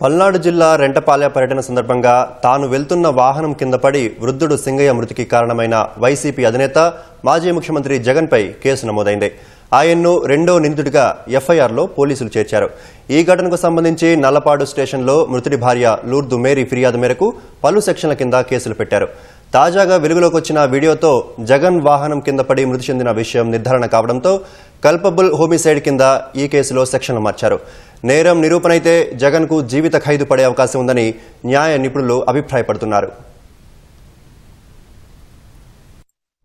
పల్నాడు జిల్లా రెంటపాలె పర్యటన సందర్భంగా తాను వెళ్తున్న వాహనం కింద పడి వృద్ధుడు సింగయ్య మృతికి కారణమైన వైసీపీ అధినేత మాజీ ముఖ్యమంత్రి జగన్పై కేసు నమోదైంది. ఆయన్ను రెండో నిందితుడిగా ఎఫ్ఐఆర్లో పోలీసులు చేర్చారు. ఈ ఘటనకు సంబంధించి నల్లపాడు స్టేషన్లో మృతుడి భార్య లూర్దు మేరీ ఫిర్యాదు మేరకు పలు సెక్షన్ల కింద కేసులు పెట్టారు. తాజాగా వెలుగులోకి వచ్చిన వీడియోతో జగన్ వాహనం కింద పడి మృతి చెందిన విషయం నిర్ధారణ కావడంతో కల్పబుల్ హోమిసైడ్ కింద ఈ కేసులో సెక్షన్లు మార్చారు. నేరం నిరూపణైతే జగన్కు జీవిత ఖైదు పడే అవకాశం ఉందని న్యాయ నిపుణులు అభిప్రాయపడుతున్నారు.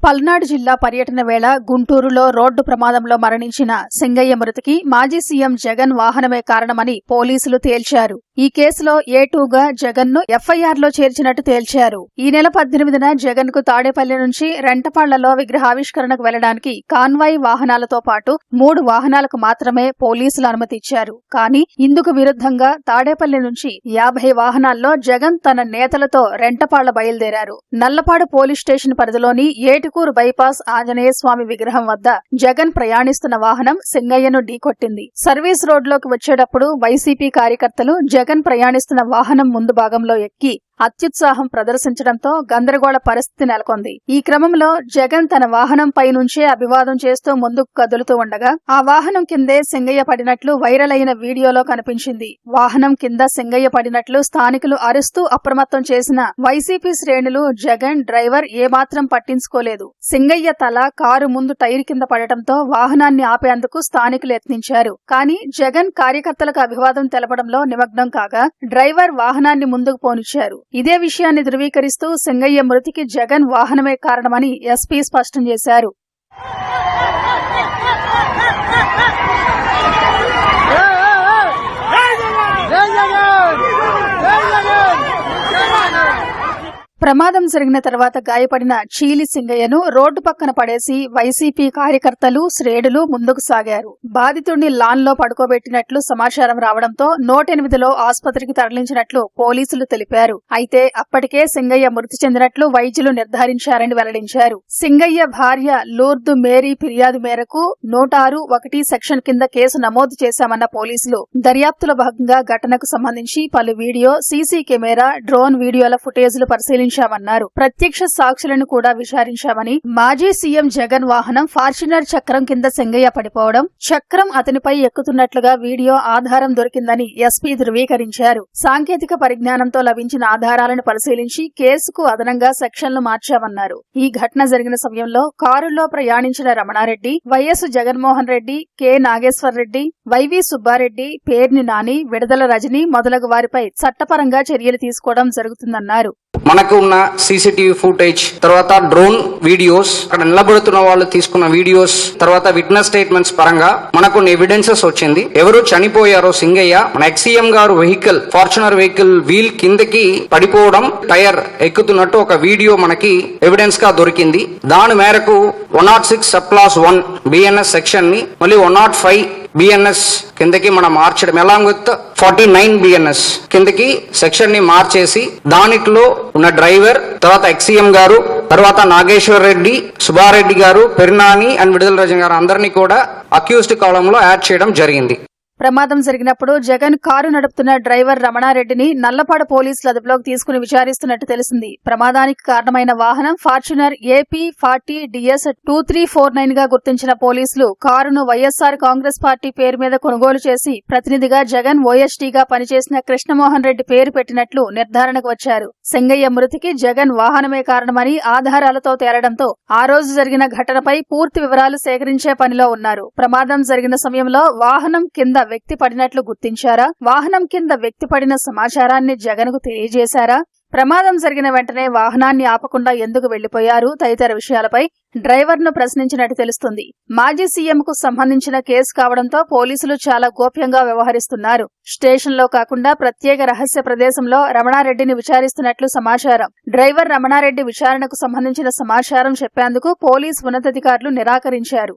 పల్నాడు జిల్లా పర్యటన వేళ గుంటూరులో రోడ్డు ప్రమాదంలో మరణించిన సింగయ్య మృతికి మాజీ సీఎం జగన్ వాహనమే కారణమని పోలీసులు తేల్చారు. ఈ కేసులో ఏ టూగా జగన్ను ఎఫ్ఐఆర్లో చేర్చినట్టు తేల్చారు. ఈ నెల పద్దెనిమిదిన జగన్కు తాడేపల్లి నుంచి రెంటపాళ్ళలో విగ్రహావిష్కరణకు వెళ్ళడానికి కాన్వాయ్ వాహనాలతో పాటు మూడు వాహనాలకు మాత్రమే పోలీసులు అనుమతి ఇచ్చారు కానీ ఇందుకు విరుద్ధంగా తాడేపల్లి నుంచి యాభై వాహనాల్లో జగన్ తన నేతలతో రెంటపాళ్ళ బయలుదేరారు. నల్లపాడు పోలీస్ స్టేషన్ పరిధిలోని ఏటుకు ఏటుకూరు బైపాస్ ఆంజనేయ స్వామి విగ్రహం వద్ద జగన్ ప్రయాణిస్తున్న వాహనం సింగయ్యను ఢీకొట్టింది. సర్వీస్ రోడ్లోకి వచ్చేటప్పుడు వైసీపీ కార్యకర్తలు జగన్ ప్రయాణిస్తున్న వాహనం ముందు భాగంలో ఎక్కి అత్యుత్సాహం ప్రదర్శించడంతో గందరగోళ పరిస్థితి నెలకొంది. ఈ క్రమంలో జగన్ తన వాహనంపై నుంచే అభివాదం చేస్తూ ముందుకు కదులుతూ ఉండగా ఆ వాహనం కిందే సింగయ్య పడినట్లు వైరల్ అయిన వీడియోలో కనిపించింది. వాహనం కింద సింగయ్య పడినట్లు స్థానికులు అరుస్తూ అప్రమత్తం చేసిన వైసీపీ శ్రేణులు జగన్ డ్రైవర్ ఏమాత్రం పట్టించుకోలేదు. సింగయ్య తల కారు ముందు టైర్ కింద పడటంతో వాహనాన్ని ఆపేందుకు స్థానికులు యత్నించారు. కానీ జగన్ కార్యకర్తలకు అభివాదం తెలపడంలో నిమగ్నం కాగా డ్రైవర్ వాహనాన్ని ముందుకు పోనిచ్చారు. ఇదే విషయాన్ని ధృవీకరిస్తూ సింగయ్య మృతికి జగన్ వాహనమే కారణమని ఎస్పీ స్పష్టం చేశారు. ప్రమాదం జరిగిన తర్వాత గాయపడిన చీలి సింగయ్యను రోడ్డు పక్కన పడేసి వైసీపీ కార్యకర్తలు శ్రేణులు ముందుకు సాగారు. బాధితుడిని లాన్లో పడుకోబెట్టినట్లు సమాచారం రావడంతో నూటెనిమిదిలో ఆసుపత్రికి తరలించినట్లు పోలీసులు తెలిపారు. అయితే అప్పటికే సింగయ్య మృతి చెందినట్లు వైద్యులు నిర్ధారించారని వెల్లడించారు. సింగయ్య భార్య లూర్దు మేరీ ఫిర్యాదు మేరకు నూట ఆరు ఒకటి సెక్షన్ కింద కేసు నమోదు చేశామన్న పోలీసులు దర్యాప్తులో భాగంగా ఘటనకు సంబంధించి పలు వీడియో సీసీ కెమెరా డ్రోన్ వీడియోల ఫుటేజ్లు విచారించామన్నారు. ప్రత్యక్ష సాక్షులను కూడా విచారించామని మాజీ సీఎం జగన్ వాహనం ఫార్చునర్ చక్రం కింద సింగయ్య పడిపోవడం చక్రం అతనిపై ఎక్కుతున్నట్లుగా వీడియో ఆధారం దొరికిందని ఎస్పీ ధృవీకరించారు. సాంకేతిక పరిజ్ఞానంతో లభించిన ఆధారాలను పరిశీలించి కేసుకు అదనంగా సెక్షన్లు మార్చామన్నారు. ఈ ఘటన జరిగిన సమయంలో కారులో ప్రయాణించిన Ramanareddy YS Jaganmohan Reddy K Nageswarareddy YV Subbareddy Perni Nani Vidadala Rajini మొదలగు వారిపై చట్టపరంగా చర్యలు తీసుకోవడం జరుగుతుందన్నారు. మనకు ఉన్న సీసీటీవీ ఫుటేజ్ తర్వాత డ్రోన్ వీడియోస్ అక్కడ నిలబడుతున్న వాళ్ళు తీసుకున్న వీడియోస్ తర్వాత విట్నెస్ స్టేట్మెంట్స్ పరంగా మనకు కొన్ని ఎవిడెన్సెస్ వచ్చింది. ఎవరు చనిపోయారో సింగయ్య మన ఎక్సీఎం గారు వెహికల్ ఫార్చునర్ వెహికల్ వీల్ కిందకి పడిపోవడం టైర్ ఎక్కుతున్నట్టు ఒక వీడియో మనకి ఎవిడెన్స్గా దొరికింది. దాని మేరకు వన్ నాట్ సిక్స్ సప్లాస్ వన్ బిఎన్ఎస్ సెక్షన్ని మళ్ళీ వన్ నాట్ ఫైవ్ బిఎన్ఎస్ కిందకి మనం మార్చడం along with forty nine BNS కిందకి సెక్షన్ని మార్చేసి దానిట్లో ఉన్న డ్రైవర్ తర్వాత ఎక్సీఎం గారు తర్వాత నాగేశ్వర్ రెడ్డి సుబ్బారెడ్డి గారు పెరినాని అండ్ విడుదల రజన్ గారు అందరినీ కూడా అక్యూస్డ్ కాలంలో యాడ్ చేయడం జరిగింది. ప్రమాదం జరిగినప్పుడు జగన్ కారు నడుపుతున్న డ్రైవర్ రమణారెడ్డిని నల్లపాడు పోలీసులు అదుపులోకి తీసుకుని విచారిస్తున్నట్టు తెలిసింది. ప్రమాదానికి కారణమైన వాహనం Fortuner AP forty DS two three four నైన్గా గుర్తించిన పోలీసులు కారును వైఎస్సార్ కాంగ్రెస్ పార్టీ పేరు మీద కొనుగోలు చేసి ప్రతినిధిగా జగన్ ఓఎస్టీగా పనిచేసిన కృష్ణమోహన్ రెడ్డి పేరు పెట్టినట్లు నిర్ధారణకు వచ్చారు. సింగయ్య మృతికి జగన్ వాహనమే కారణమని ఆధారాలతో తేలడంతో ఆ రోజు జరిగిన ఘటనపై పూర్తి వివరాలు సేకరించే పనిలో ఉన్నారు. ప్రమాదం జరిగిన సమయంలో వాహనం కింద వ్యక్తి పడినట్లు గుర్తించారా? వాహనం కింద వ్యక్తి పడిన సమాచారాన్ని జగన్కు తెలియజేశారా? ప్రమాదం జరిగిన వెంటనే వాహనాన్ని ఆపకుండా ఎందుకు వెళ్ళిపోయారు తదితర విషయాలపై డ్రైవర్ను ప్రశ్నించినట్టు తెలుస్తుంది. మాజీ సీఎంకు సంబంధించిన కేసు కావడంతో పోలీసులు చాలా గోప్యంగా వ్యవహరిస్తున్నారు. స్టేషన్లో కాకుండా ప్రత్యేక రహస్య ప్రదేశంలో రమణారెడ్డిని విచారిస్తున్నట్లు సమాచారం. డ్రైవర్ రమణారెడ్డి విచారణకు సంబంధించిన సమాచారం చెప్పేందుకు పోలీసు ఉన్నతాధికారులు నిరాకరించారు.